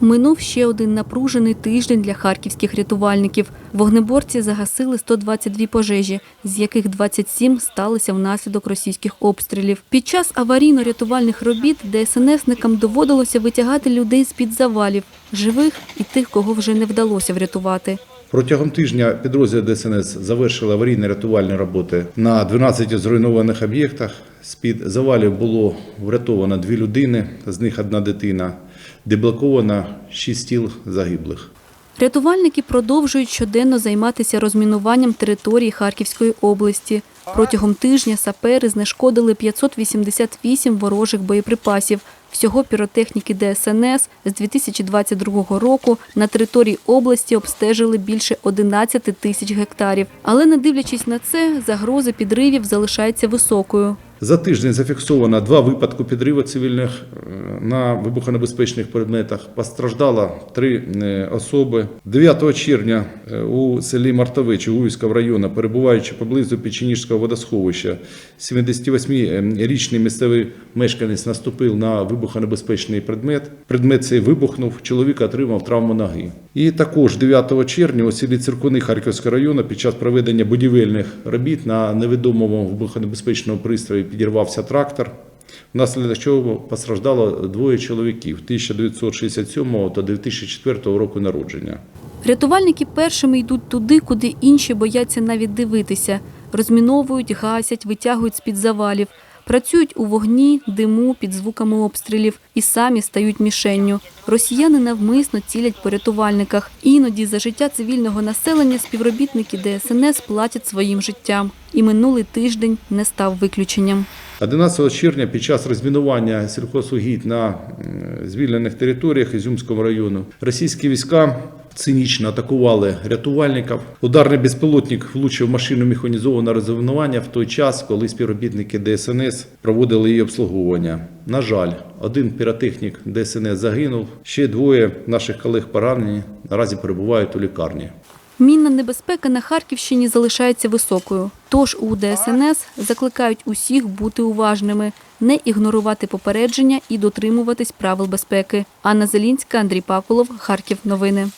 Минув ще один напружений тиждень для харківських рятувальників. Вогнеборці загасили 122 пожежі, з яких 27 сталися внаслідок російських обстрілів. Під час аварійно-рятувальних робіт ДСНСникам доводилося витягати людей з-під завалів, живих і тих, кого вже не вдалося врятувати. Протягом тижня підрозділи ДСНС завершили аварійно-рятувальні роботи на 12 зруйнованих об'єктах. З-під завалів було врятовано дві людини, з них одна дитина. Деблоковано шість тіл загиблих. Рятувальники продовжують щоденно займатися розмінуванням території Харківської області. Протягом тижня сапери знешкодили 588 ворожих боєприпасів. Всього піротехніки ДСНС з 2022 року на території області обстежили більше 11 тисяч гектарів. Але не дивлячись на це, загроза підривів залишається високою. За тиждень зафіксовано два випадки підриву цивільних е, на вибухонебезпечних предметах. Постраждало три е, особи. 9 червня е, у селі Мартове Чугуївського району, перебуваючи поблизу Печеніжського водосховища, 78-річний місцевий мешканець наступив на вибухонебезпечний предмет. Предмет цей вибухнув, чоловік отримав травму ноги. І також 9 червня у селі Циркуни Харківського району під час проведення будівельних робіт на невідомому вибухонебезпечному пристрої підірвався трактор. Внаслідок чого постраждало двоє чоловіків 1967 та 2004 року народження. Рятувальники першими йдуть туди, куди інші бояться навіть дивитися. Розміновують, гасять, витягують з-під завалів. Працюють у вогні, диму, під звуками обстрілів і самі стають мішенню. Росіяни навмисно цілять по рятувальниках. Іноді за життя цивільного населення співробітники ДСНС платять своїм життям. І минулий тиждень не став виключенням. 11 червня під час розмінування сільхозугідь на звільнених територіях Ізюмського району російські війська цинічно атакували рятувальників. Ударний безпілотник влучив машину механізованого розмінування в той час, коли співробітники ДСНС проводили її обслуговування. На жаль, один піротехнік ДСНС загинув, ще двоє наших колег поранені, наразі перебувають у лікарні. Мінна небезпека на Харківщині залишається високою. Тож у ДСНС закликають усіх бути уважними, не ігнорувати попередження і дотримуватись правил безпеки. Анна Зелінська, Андрій Пакулов, Харків. Новини.